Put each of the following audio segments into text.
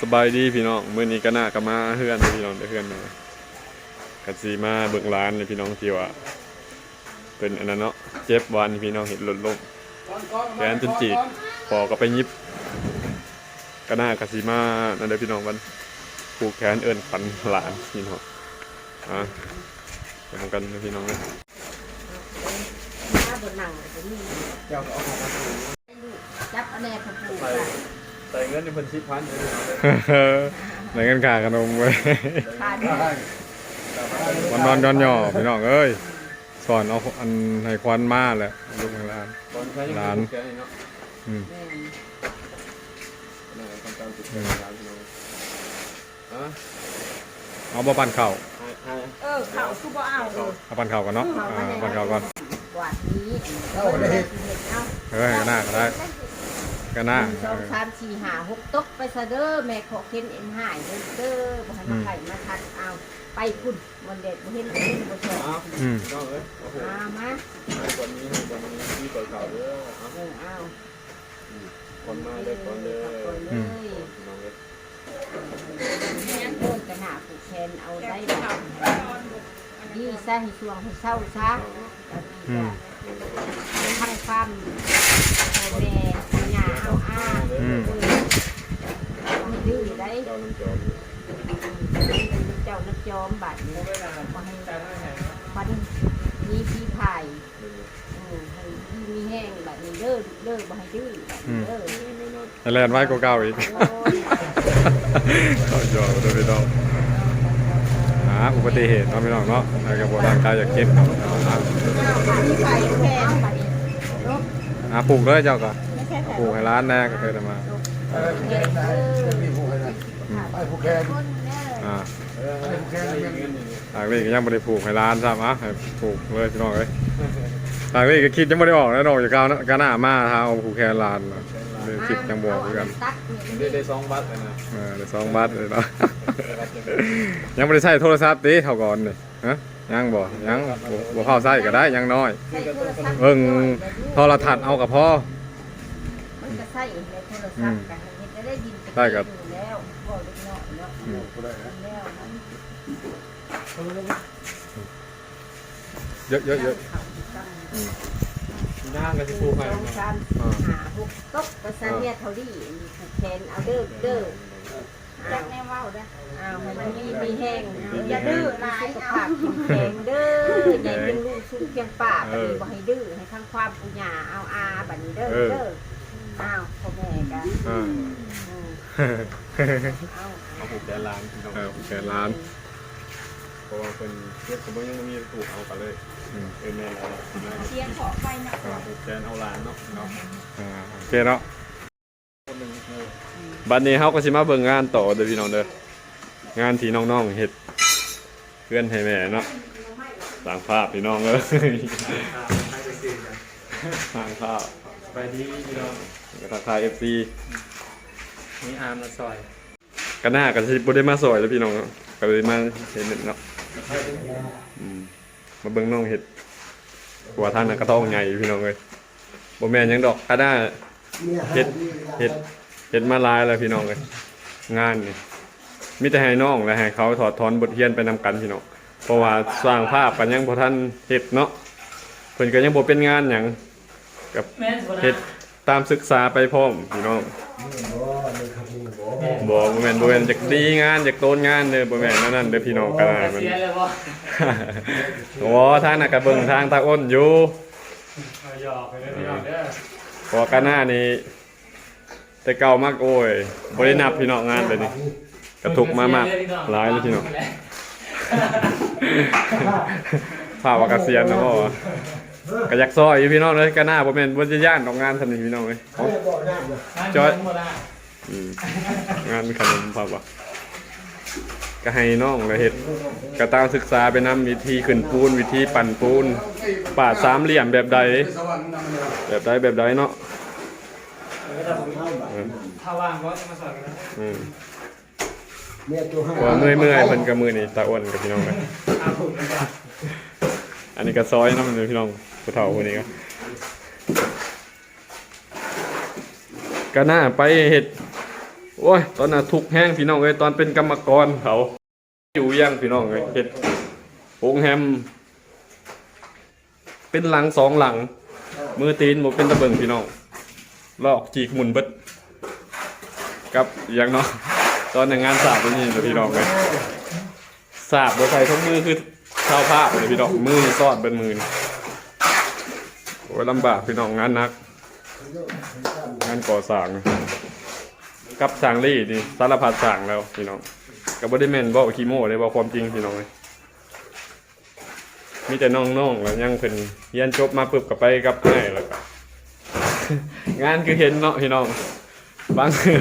สบายดีพี่น้องมื้อนี้ก็น่าก็มาเฮือนพี่น้องเฮือนมาก็สิมาเบิ่งร้านเลยพี่น้องที่ว่าเป็นอันนั้นเนาะเจ็บวันพี่น้องเห็นหล่นลงแขนจนจีกปอก็ไปยิบก็น่าก็สิมานั่นเด้อพี่น้องมันผูกแขนเอิ้นขวัญหลานพี่น้องอะเดี๋ยวมากันพี่น้องนะถ้าบนหนังจะมีเจ้าก็เอาของมาดูจับเอาแน่พะปู ใส่เงินในเพิ่น10,000ในเงินค่าขนมเว้ยทานได้วันนอนย้อนย่อพี่น้องเอ้ยสอนเอาอันให้ควันมาแหละลูกในร้านตอนใช้ยังร้านแกเนาะอืมแม่นน่าทำการติดแกร้านพี่น้องอะเอาบ่ปั่นเข่าวให้ให้เออเขาคือบ่เอาเออเอาปั่นเข่าวก่อนเนาะอ่าปั่นเข่าวก่อนกวาดนี้เอาเลยเอาเฮ้ยก็น่าก็ได้ ก็น่าหนึ่งสองสามสี่ห้าหกตกไปซะเด้อแม่ขอเข็นเอ็นหายเด้อเด้อบ่ให้มาไข่มาทัดเอาไปคุณวันเด็ดบ่เห็นบ่เห็นบ่ชอบเอาอืมพี่น้องเอ้ยโอ้โหมามาให้คนนี้ให้คนนี้มีก่อนเก่าเด้อเอาเออเอาคนมาเด้อคนเด้อก่อนเลยพี่น้องเอ้ยเดินกระหน่าผูกแขนเอาได้บ่ดีซะให้ช่วงให้เศร้าซะแล้วดีจ้ะทั้งความพ่อแม่ปัญญาเอาอ้า อืม ไม่ดื้อได้ เจ้า น้ำจอมเจ้านักจอมบาดนี้มาให้ฟันมีพี่พายให้พี่มีแห้งแบบนี้เด้อเด้อบ่ให้ดื้อเด้อแลนไว้ก็เก่าอีกโอ้ยเขาจอดเลยพี่น้องอ่าอุบัติเหตุเนาะพี่น้องเนาะแล้วก็บ่ร่างกายอยากเก็บเนาะอ่าพี่พายแพงบัดนี้ลบอ่าปลูกเลยเจ้าก็ปลูกให้ร้านแน่ก็เคยได้มา เออเด้อมีผู้ให้นะให้ผู้แกคนเด้ออ่าเออให้ผู้แกเงินอย่างนี้ทางนี้ก็ยังบ่ได้ปลูกให้ร้านซ้ำอะให้ปลูกเลยพี่น้องเอ้ยทางนี้ก็คิดยังบ่ได้ออกแล้วดอกจากก้าวก็น่ามาทางเอาผูกแขนร้านเนาะเลยคิดยังบ่ออกคือกันตักนี่ได้ได้สองบัตรเลยนะเออได้สองบาทเลยเนาะยังไม่ได้ใช้โทรศัพท์ติเท่าก่อนนี่ฮะยังบ่ยังบ่บ่เข้าใช้ก็ได้ยังน้อยใส่โทรศัพท์เบิ่งโทรทัศน์เอากับพ่อมันก็ใส่ในโทรศัพท์กันเห็นจะได้ยินได้ครับ เยอะเยอะเยอะย่างกันที่ผู้ให้สองสามสี่ห้าหกตกประสานเนี่ยเท่าดีมีผูกแขนเอาเด้อเด้อจักแน่ว่าได้อ้าวมันมีมีแห้งอย่าดื้อหลายสุขภาพแข็งเด้ออย่าเลี้ยงลูกสู้เพียงป่าบัดนี้บ่ให้ดื้อให้ทั้งความปุญญาเอาอาบัดนี้เด้อเด้อ อ้าวพ่อแม่กันอ่าอืมเอาเอาผูกแกร้านพี่น้องเออผูกแขนร้านเพราะว่าเป็นเทียบสมมติยังมีถูกเอากันเลยอืมเออแม่เราเสียงขอไปนะผูกแกนเอาร้านเนาะเนาะอ่าโอเคเนาะคนหนึ่งเออบัดนี้เฮาก็สิมาเบิ่งงานต่อเด้อพี่น้องเด้องานที่น้องๆเฮ็ดเพื่อนให้แม่เนาะสร้างภาพพี่น้องเอ้ยสร้างภาพ ไปดีพี่น้อง ก็ทักทาย FC มีอาร์มมาซอยก็น่าก็สิบ่ได้มาซอยแล้วพี่น้องเนาะก็เลยมาเห็นเนาะอืมมาเบิ่งน้องเฮ็ดหัวทางนั้นก็ต้องใหญ่พี่น้องเอ้ยบ่แม่นหยังดอกก็ได้เฮ็ดเฮ็ดเฮ็ดมาหลายแล้วพี่น้องเอ้ยงานนี่มีแต่ให้น้องและให้เขาถอดถอนบทเรียนไปนำกันพี่น้องเพราะว่าสร้างภาพกันยังบ่ทันเฮ็ดเนาะเพิ่นก็ยังบ่เป็นงานหยังกับเฮ็ด ตามศึกษาไปพร้อมพี่น้องบ่บ่แม่นบ่แม่นจากดีงานจากโตนงานเด้อบ่แม่นนั่นนั่นเด้อพี่น้องกันมันเสียเลยบ่โอ้ทางน่ะก็เบิ่งทางตาอ้นอยู่เอาหยอกไปเลยพี่น้องเด้อเพอกันหน้านี่แต่เก่ามากโอ้ยบ่ได้นับพี่น้องงานเลยนี่กระทุกมามากหลายเลยพี่น้องภาพว่าเกษียณนะบ่วะก็อยากซอยอยู่พี่น้องเลยกันหน้าบ่แม่นบ่จะย่านดอกงานซั่นนี่พี่น้องเอ้ยเอาจอยอืมงานขนมภาพว่าก็ให้น้องเลยเฮ็ดก็ตามศึกษาไปนำวิธีขึ้นปูนวิธีปั่นปูนปาดสามเหลี่ยมแบบใด แบบใดแบบใดเนาะถ้าว่างก็จะมาสอนกันนะอืมเมียตัวห้าเพราะว่าเมื่อยเมื่อยๆเพิ่นกับมือนี่ตาอ้วนกับพี่น้องไปอาผูกกันก่อนอันนี้ก็ซอยเน้ำเลยพี่น้อง ผู้เฒ่าคนนี้ก็ก็น่าไปเฮ็ดโอ้ย ตอนน่ะทุกแห้งพี่น้องเอ้ยตอนเป็นกรรมกรเขา อยู่ยังพี่น้องเอ้ยเฮ็ดโงแฮม เป็นหลังสองหลัง มือตีนบ่เป็นตะเบิงพี่น้องลอกจีกหมุนเบิดกับอยังเนาะตอนในงานสาบตัวนี้นะพี่น้องเลยสาบโดยใส่ทุกมือคือเท้าผ้าเลยพี่น้องมือซอดเป็นมือ โอ้ยลำบากพี่น้องงานหนัก งานก่อสร้างกับสร้างรี่นี่สารพัดสร้างแล้วพี่น้องกับบริเมนบอกคีโมเลยบอกความจริงพี่น้องเลยมีแต่น้องๆแล้วยังเป็นเรียนจบมาปุ๊บกับไปกับไอ้ายแล้วก็งานคือเห็นเนาะพี่น้องบางเทื่อ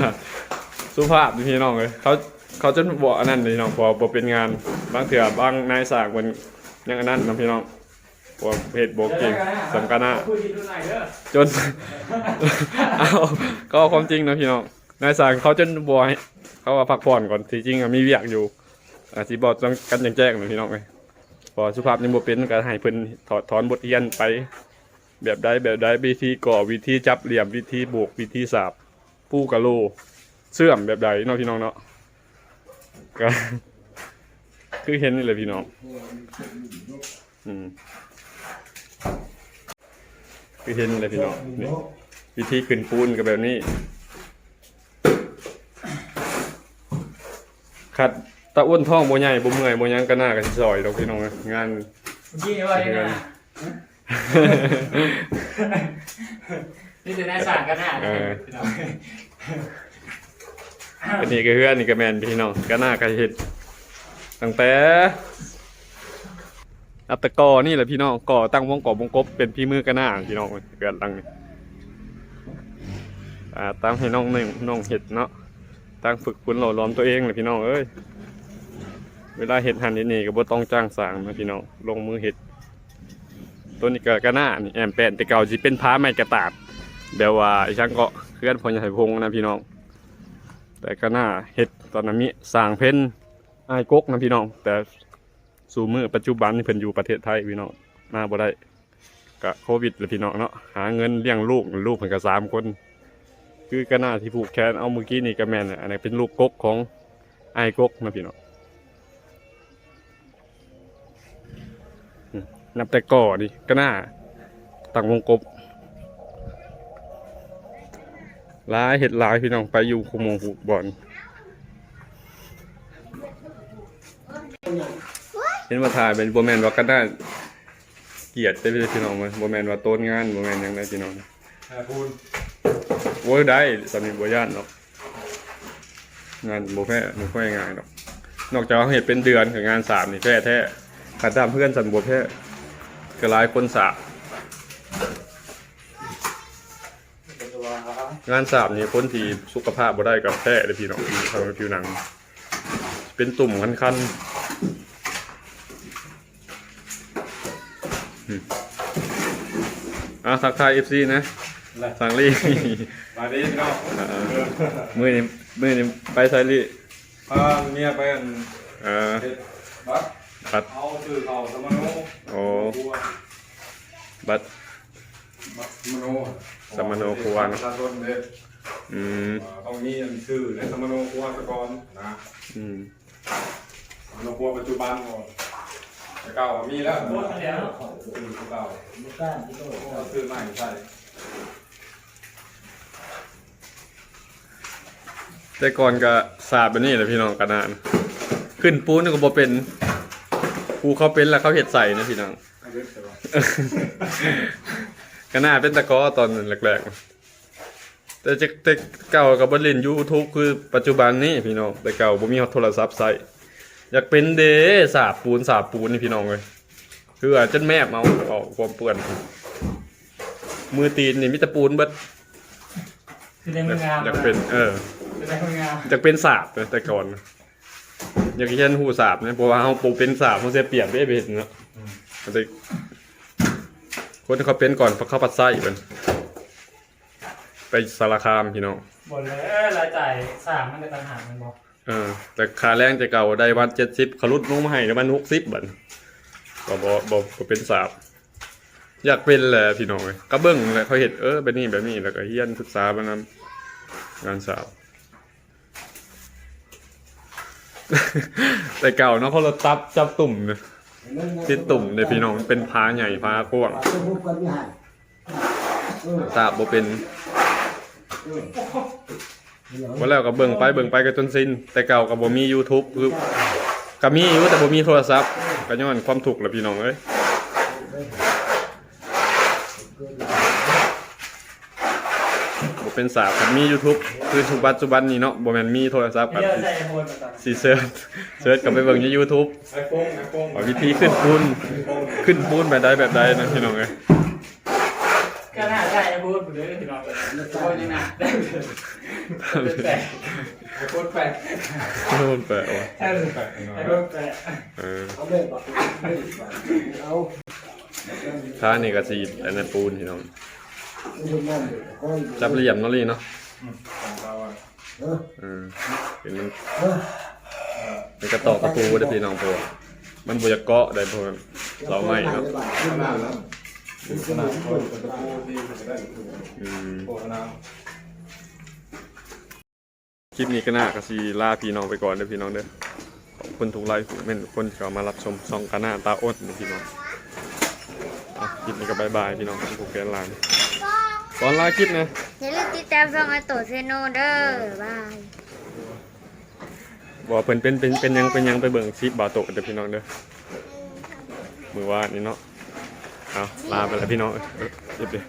สุภาพพี่น้องเลยเขาเขาจะบอกอันนั้นพี่น้องพอพอเป็นงาน บางเทื่อบางนายสางมันยังอันนั้นนะพี่น้อง พอเพจโบกเก่งสำคัญนะพูดดีดูหน่อยเด้อจนเอาก็ความจริงนะพี่น้องนายสร้างเขาจนบอยเขาว่าพักผ่อนก่อนที่จริงอะมีเวียกอยู่อาสิบอกต้องกันแจ้งๆนะพี่น้องเลยพอสุภาพยังบ่เป็นก็ให้เพิ่นถอดถอนบทเรียนไป แบบใดแบบใดวิธีก่อวิธีจับเหลี่ยมวิธีบวกวิธีสาบปูกะโลเสื่อมแบบใดเนาะพี่น้องเนาะก็คือเห็นนี่เลยพี่น้องอืม คือเห็นนี่เลยพี่น้องนี่วิธีขึ้นปูนกับแบบนี้ขัดตะอ้วนท้องโบใหญ่บ่เมื่อยโบหยังก็น่ากันสิซอยดอกพี่น้องนะงานเมื่อกี้ว่ายังไงนะนี่จะได้สารกันหน้าเออพี่น้องอันนี้ก็เฮือนนี่ก็แมนพี่น้องก็น่าก็เห็ดตั้งแต่ อัตะกอนี่แหละพี่น้องก่อตั้งวงก่อวงกบเป็นพี่มือก็น่าพี่น้องเกิดตั้งนี่อ่าตั้งให้น้องหนึ่งน้องเห็ดเนาะตั้งฝึกคุณหล่อล้อมตัวเองเลยพี่น้องเอ้ยเวลาเห็ดหันนี่ก็บ่ต้องจ้างสางนะพี่น้องลงมือเห็ดตัวนี้เก็ก็น่านี่แอมแปนแต่เก่าสิเป็นพ้าไม้กระตาดแบบว่าไอช่างเกาะเคลื่อนพอใหญ่พงนะพี่น้อง แต่ก็น่าเฮ็ดตอนนั้นมีสางเพ้นอายกกนะพี่น้อง แต่ สู่มือปัจจุบันนี่เพิ่นอยู่ประเทศไทยพี่น้องมาบ่ได้ก็โควิดเลยพี่น้องเนาะหาเงินเลี้ยงลูกลูกเพิ่นก็สามคน คือก็น่าที่ผูกแขนเอาเมื่อกี้นี่ก็แม่นอันนี้เป็นลูกกกของไอายกกนะพี่น้องนับแต่ก่อนี่ก็น่าตั้งวงกบหลายเห็ดหลายพี่น้องไปอยู่คุมงหุบอน เห็นว่าถ่ายเป็นโบแมนว่าก็ได้เกลียดได้พี่น้องมั้ยโบแมนว่าต้นงานโบแมนหยังไงพี่น้องพูดโว้ยได้สามีบ่ย่านเนาะงานโบแพ้โบแพ้งานดอกนอกจากเขาเห็นเป็นเดือนกับงานสามนี่แพ้แท้ขัดตามเพื่อนสันโบแพ้ก็หลายคนสาบงานสาบนี่คนที่สุขภาพบ่ได้กับแพ้เลยพี่น้องทางผิวหนัง เป็นตุ่มคันๆ อืมอะทักทายเอฟซีนะ สังลี่มาดิพี่น้องอ่ามือนี่มือนี่ไปไซลี่พาเมียไปอันอ่าเฮ็ดบัตรบัตรเอาชื่อเขาสมโนโอ้บัตรบัตรสมโนสมโนครัวประชาชนเด้อืมต้องมีอันชื่อในสมโนครัวซะก่อนนะอืมสมโนครัวปัจจุบันก่อนแต่ เก่ามีแล้วโคตรแล้วชื่อเก่าเอาชื่อใหม่ใช่แต่ก่อนก็สาบแบบนี้แหละพี่น้องกันนานขึ้นปูนก็บ่เป็นปูเขาเป็นแล้วเขาเห็ดใส่นะพี่น้องอันนี้แต่ว่าก็น่าเป็นตะกร้อตอนแรกๆ แต่จะแต่เก่ากับบรินยูทูบคือปัจจุบันนี้พี่น้องแต่เก่าบ่มีโทรศัพท์ใส่ อยากเป็นเดสาบปูนสาบปูนนี่พี่น้องเลยคืออาจจะแมบเอาออกความเปื้อนมือตีนนี่มีแต่ปูนเบิดคือได้ไม่งามอยากเป็นเออคือได้ไม่งามอยากเป็นสาบนะแต่ก่อนอยากเห็นหูสาบนะเพราะว่าเขาปูเป็นสาบเขาเสียเปรียบได้ไปเห็นเนาะแต่คนที่เขาเป็นก่อนเขาปัดไส้เป็นไปสารคามพี่น้องบ่นเลยเอ้ยรายจ่ายสามมันก็ต่างหากมันบอกเอแต่ค่าแรงจะเก่าได้วันเจ็ดสิบเขาลุดลงมาให้แล้วมันหกสิบบันก็บอบอบเป็นสาบอยากเป็นแหละพี่น้องเลยก็เบิ้งแหละเขาเห็นเออแบบนี้แบบนี้แล้วก็เฮียนศึกษาบานนั้นงานสาบแต่เก่าเนาะเขาเราจับจับตุ่มเนี่ยที่ตุ่มเนี่ยพี่น้องเป็นพาใหญ่พากว้างจะพูดกันไม่หันเออตาบ่เป็น ว่าแล้วก็เบิ่งไปเบิ่งไปก็จนสิ้น แต่เก่าก็บ่มี YouTube คือก็มีอยู่แต่บ่มีโทรศัพท์ก็ย้อนความทุกข์แหละพี่น้องเอ้ยบ่เป็นสาวก็มี YouTube คือทุกปัจจุบันนี้เนาะบ่แม่นมีโทรศัพท์ไม่ก็เลือกใส่โฟนมาตอนสิเสิร์ชเสิร์ชก็ไปเบิ่งใน YouTube ไอโฟนไอโฟนว่าวิธีขึ้นปูนขึ้นปูนแบบใดแบบใดนะพี่น้องเอ้ยก็น่าใส่ไอ้ พูดหรือที่เราเลยโฟนยังหนักได้เลยแต่ไอโฟนแปดโทษแปะว่ะใช่เลยไอ้พูดแต่เออเอาเลยบอกไม่เอาท่านี่ก็สิอันนั้นปูนพี่น้องไม่ได้นั่นเลยคอยจับเหลี่ยมนาะลี่เนาะองเนาะเออเป็นมันเออมันกระตอกตะปูได้พี่น้องพวกมันบ่จะเกาะได้พวกเราไม่เนาะขึ้นมาแล้ว คือขนาดคนเป็นตะปูที่จะได้ถูกอืมโฆษณาคลิปนี้ก็น่าก็สิลาพี่น้องไปก่อนเด้อพี่น้องเด้อขอบคุณทุกไลฟ์แม่นทุกคนที่เข้ามารับชมช่องกาหน้าตาอดเด้อพี่น้องอะคลิปนี้ก็บายบายพี่น้องทุกคนแฟนไลน์ตอนลาคลิปนะอย่าลืมติดตามช่องอาโตเซโนเด้อบายบอกเพิ่นเป็นเป็นเป็นหยังเป็นหยังไปเบิ่งคลิปบาโตะเด้อพี่น้องเด้อมือว่านี่เนาะ เอาลาไปแล้วพี่น้องเรียบเด้อ